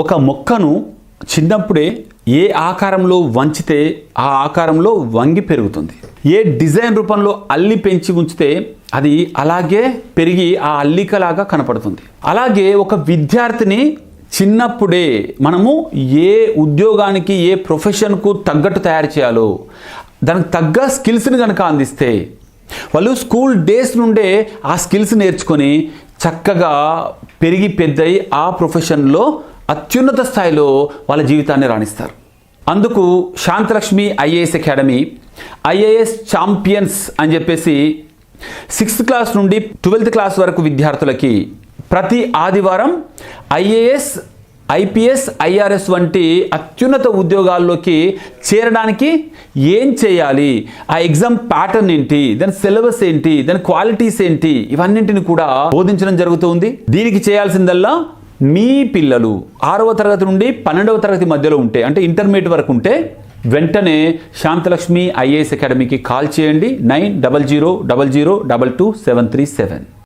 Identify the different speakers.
Speaker 1: ఒక మొక్కను చిన్నప్పుడే ఏ ఆకారంలో వంచితే ఆ ఆకారంలో వంగి పెరుగుతుంది. ఏ డిజైన్ రూపంలో అల్లి పెంచి ఉంచితే అది అలాగే పెరిగి ఆ అల్లికలాగా కనపడుతుంది. అలాగే ఒక విద్యార్థిని చిన్నప్పుడే మనము ఏ ఉద్యోగానికి ఏ ప్రొఫెషన్కు తగ్గట్టు తయారు చేయాలో దానికి తగ్గ స్కిల్స్ని కనుక అందిస్తే వాళ్ళు స్కూల్ డేస్ నుండే ఆ స్కిల్స్ నేర్చుకొని చక్కగా పెరిగి పెద్దయి ఆ ప్రొఫెషన్లో అత్యున్నత స్థాయిలో వాళ్ళ జీవితాన్ని రాణిస్తారు. అందుకు Shantalakshmi IAS academy IAS champions అని చెప్పేసి సిక్స్త్ క్లాస్ నుండి ట్వెల్త్ క్లాస్ వరకు విద్యార్థులకి ప్రతి ఆదివారం ఐఏఎస్ ఐపీఎస్ ఐఆర్ఎస్ వంటి అత్యున్నత ఉద్యోగాల్లోకి చేరడానికి ఏం చేయాలి? ఆ ఎగ్జామ్ ప్యాటర్న్ ఏంటి? దాని సిలబస్ ఏంటి? దాని క్వాలిటీస్ ఏంటి? ఇవన్నింటిని కూడా బోధించడం జరుగుతుంది దీనికి చేయాల్సిందల్లా మీ పిల్లలు ఆరవ తరగతి నుండి పన్నెండవ తరగతి మధ్యలో ఉంటే అంటే ఇంటర్మీడియట్ వరకు ఉంటే వెంటనే శాంతలక్ష్మి ఐఏఎస్ అకాడమీకి కాల్ చేయండి. Nine double zero double zero double two seven three seven.